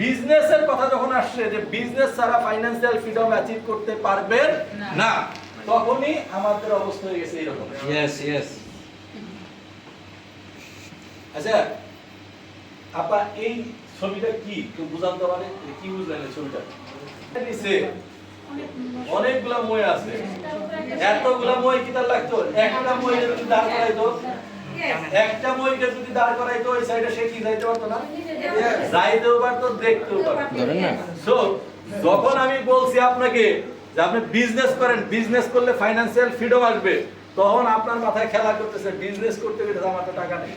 বিজনেসের কথা যখন আসছে যে বিজনেস ছাড়া ফাইন্যান্সিয়াল ফ্রিডম অ্যাচিভ করতে পারবেন না। তখনই আমাদের অবস্থা হয়ে গেছে এরকম ইয়েস ইয়েস আচ্ছা আপা এই ছবিটা কি? একটু বুঝান তো মানে কি বুঝলেন ছবিটা? নিচে। অনেকগুলা মই আছে। এতগুলা মই কি তার লাগতো? একটা মই যদি দাঁড় করাইতো একটা মইকে যদি দাঁড় করাইতো ওই সাইডে সে কি যাইতে পারতো না? যাইতেও পারতো দেখতেও পারতো। সো যখন আমি বলছি আপনাকে যে আপনি বিজনেস করেন বিজনেস করলে ফাইন্যান্সিয়াল ফ্রিডম আসবে তখন আপনার মাথায় খেলা করতেছে বিজনেস করতে গেলে আমার তো টাকা নেই।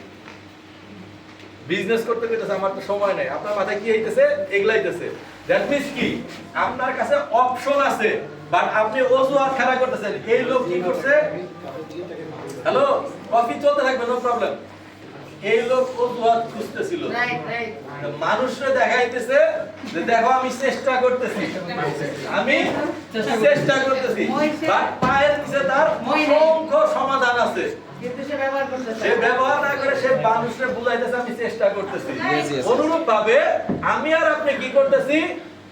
বিজনেস করতে গেলে আমার তো সময় নেই। আপনার মাথায় কি হইতেছে? এগলাইতেছে। দ্যাট মিন্স কি? আপনার কাছে অপশন আছে বাট আপনি অজুহাত খেলা করতেছেন। এই লোক কি করছে? হ্যালো কফি চলতে থাকবে নো প্রবলেম এই লোক অজুহাত খুঁজতেছিল। রাইট রাইট মানুষরা দেখাইতেছে যে দেখো আমি চেষ্টা করতেছি। আমি চেষ্টা করতেছি। বাট পায়ের নিচে তার অসংখ্য সমাধান আছে। সে ব্যবহার করতেছে। সে ব্যবহার না করে সে মানুষকে বুঝাইতেছে আমি চেষ্টা করতেছি. অনুরূপ ভাবে আমি আর আপনি কি করতেছি?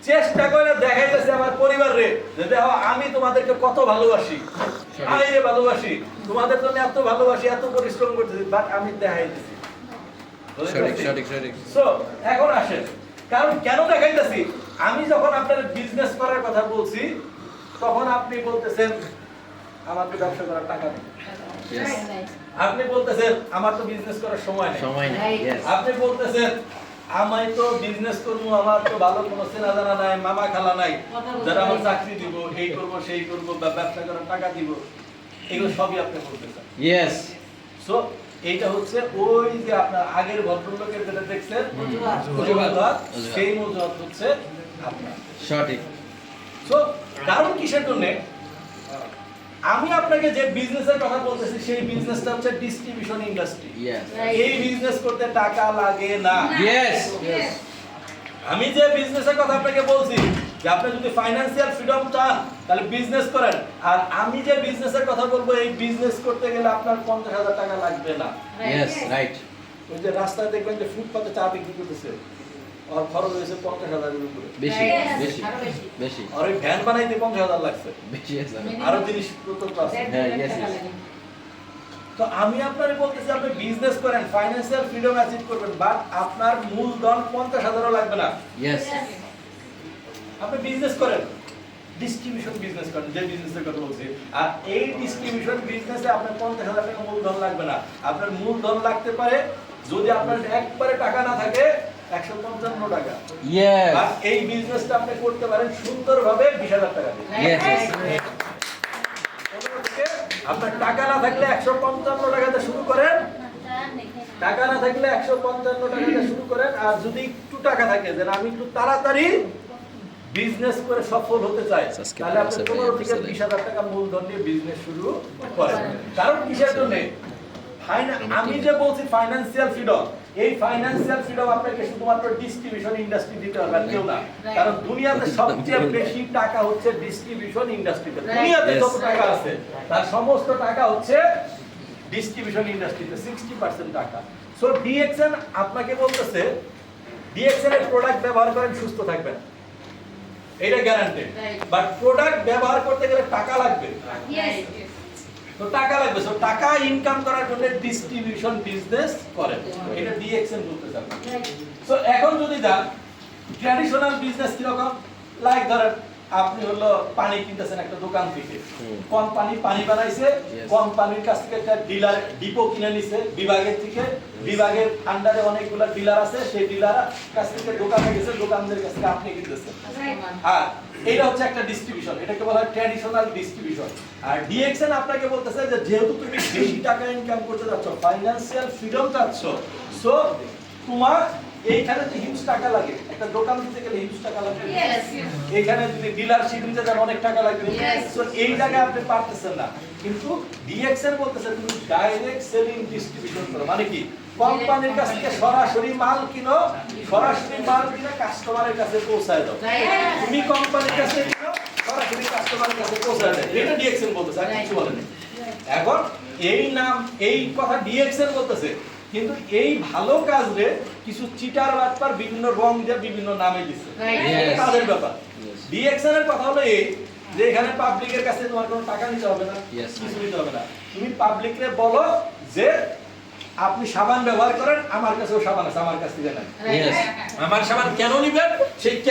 চেষ্টা করে দেখাইতেছি আমার পরিবারে যে দেখো আমি তোমাদেরকে কত ভালোবাসি। আমি রে ভালোবাসি। তোমাদের জন্য এত ভালোবাসি এত পরিশ্রম করতেছি বাট আমি সঠিক সো এখন আসেন। কারণ কেন দেখাইতেছি? আমি যখন আপনার বিজনেস করার কথা বলছি তখন আপনি বলতেছেন আমার তো ব্যবসা করার টাকা নেই। আপনি বলতেছেন আমার তো বিজনেস করার সময় নেই। সময় নেই ইয়েস আপনি বলতেছেন আমি তো বিজনেস করব আমার তো ভালো কোনো চেনা জানা নাই মামা খালা নাই। যারা আমার চাকরি দিব এই করব সেই করব বা ব্যবসা করার টাকা দিব এগুলো সবই আপনি বলতেছেন। ইয়েস সো এইটা হচ্ছে ওই যে আপনার আগের ভদ্রলোকের যেটা দেখছেন সেই অজুহাত হচ্ছে আপনার। সঠিক। সো কারণ কিসের জন্য? আমি আপনাকে যে বিজনেসের কথা বলতেছি সেই বিজনেসটা হচ্ছে ডিস্ট্রিবিউশন ইন্ডাস্ট্রি এই বিজনেস করতে টাকা লাগে না। আমি যে বিজনেসের কথা আপনাকে বলছি যে আপনি যদি ফাইন্যান্সিয়াল ফ্রিডম চান তাহলে বিজনেস করেন। আর আমি যে বিজনেসের কথা বলব এই বিজনেস করতে গেলে আপনার পঞ্চাশ হাজার টাকা লাগবে না। রাইট ওই যে রাস্তায় দেখবেন যে ফুটপাতে চা বিক্রি করতেছে। আর খরচ হয়েছে পঞ্চাশ হাজারের উপরে। বেশি বেশি বেশি। বেশি। আর ওই ভ্যান বানাইতে পঞ্চাশ হাজার লাগছে। বেশি আরও জিনিসপত্র আছে। হ্যাঁ, yes, yes. তো আমি আপনারে বলতেছি আপনি বিজনেস করেন ফাইন্যান্সিয়াল ফ্রিডম অ্যাচিভ করবেন বাট আপনার মূলধন পঞ্চাশ হাজারও লাগবে না। ইয়েস আপনি বিজনেস করেন। ডিস্ট্রিবিউশন বিজনেস করেন যে বিজনেসের কথা বলছি। আর এই ডিস্ট্রিবিউশন বিজনেসে আপনার পঞ্চাশ হাজার টাকা মূলধন লাগবে না। আপনার মূলধন লাগতে পারে যদি আপনার একবারে টাকা না থাকে একশো পঞ্চান্ন টাকা। আর এই বিজনেসটা আপনি করতে পারেন সুন্দরভাবে বিশ হাজার টাকা দিয়ে। ইয়েস অন্যদিকে আপনার টাকা না থাকলে একশো পঞ্চান্ন টাকাতে শুরু করেন। টাকা না থাকলে একশো পঞ্চান্ন টাকাতে শুরু করেন। আর যদি একটু টাকা থাকে যে না, আমি একটু তাড়াতাড়ি বিজনেস করে সফল হতে চাই তাহলে আপনি পনেরো থেকে বিশ হাজার টাকা মূলধন দিয়ে বিজনেস শুরু করেন। কারণ কিসের জন্য? আমি যে বলছি ফাইন্যান্সিয়াল ফ্রিডম এই ফাইন্যান্সিয়াল ফ্রিডম আপনাকে শুধুমাত্র ডিস্ট্রিবিউশন ইন্ডাস্ট্রি দিতে হবে আর কেউ না। কারণ দুনিয়াতে সবচেয়ে বেশি টাকা হচ্ছে ডিস্ট্রিবিউশন ইন্ডাস্ট্রিতে দুনিয়াতে যত টাকা আছে তার সমস্ত টাকা হচ্ছে ডিস্ট্রিবিউশন ইন্ডাস্ট্রিতে সিক্সটি পার্সেন্ট টাকা। সো ডিএক্সএন আপনাকে বলতেছে ডিএক্সএন এর প্রোডাক্ট ব্যবহার করেন সুস্থ থাকবেন। এটা গ্যারান্টেড. বাট প্রোডাক্ট ব্যবহার করতে গেলে টাকা লাগবে. তো টাকা লাগবে সো টাকা ইনকাম করার জন্য ডিস্ট্রিবিউশন বিজনেস করে এটা ডিএক্সএম বলতে আপনাকে সো এখন যদি যান ট্র্যাডিশনাল বিজনেস কীরকম? লাইক ধরেন আপনি হলো পানি কিনতেছেন একটা দোকান থেকে। হুম। কোম্পানি পানি বানাইছে Yes. কোম্পানির কাছ থেকে একটা ডিলার ডিপো কিনে নিছে বিভাগের থেকে। বিভাগের আন্ডারে অনেকগুলো ডিলার আছে সেই ডিলার কাছ থেকে দোকানে গেছে দোকানদের কাছ থেকে আপনি কিনতেছেন। আর এটা হচ্ছে একটা ডিস্ট্রিবিউশন এটাকে বলা হয় ট্র্যাডিশনাল ডিস্ট্রিবিউশন আর ডিএক্সএন আপনাকে বলতেছে যে যেহেতু তুমি বেশি টাকা ইনকাম করতে যাচ্ছ ফাইনান্সিয়াল ফ্রিডম চাচ্ছ সো তোমার এইখানে যে হিউজ টাকা লাগে একটা দোকান দিতে গেলে হিউজ টাকা লাগে। Yes. এখানে যদি ডিলারশিপ নিতে যান অনেক টাকা লাগবে. সো এই জায়গায় আপনি পারতেছেন না। কিন্তু ডিএক্সএন বলতেছে তুমি ডাইরেক্ট সেলিং ডিস্ট্রিবিউশন করো। মানে কি? কোম্পানির কাছ থেকে সরাসরি মাল কিনো সরাসরি মাল কিনে কাস্টমারের কাছে পৌঁছায় দাও। তুমি কোম্পানির কাছে কিনো সরাসরি কাস্টমারের কাছে পৌঁছায় দাও। এটা ডিএক্সএন বলতেছে আর কিছু বলেনি এখন এই নাম এই কথা ডিএক্সএন বলতেছে কিন্তু এই ভালো কাজ রে কিছু চিটার বাটপার বিভিন্ন রং দিয়ে বিভিন্ন নামে দিচ্ছে. কাজের ব্যাপার. ডিএক্সএন এর কথা হলো এই যে এখানে পাবলিকের কাছে তোমার কোনো টাকা নিতে হবে না. কিছু নিতে হবে না। তুমি পাবলিকরে বলো যে আপনি সাবান ব্যবহার করেন আমার কাছেও সাবান আছে আমার কাছ থেকে নাই। আমার সাবান কেন নিবেন? সেই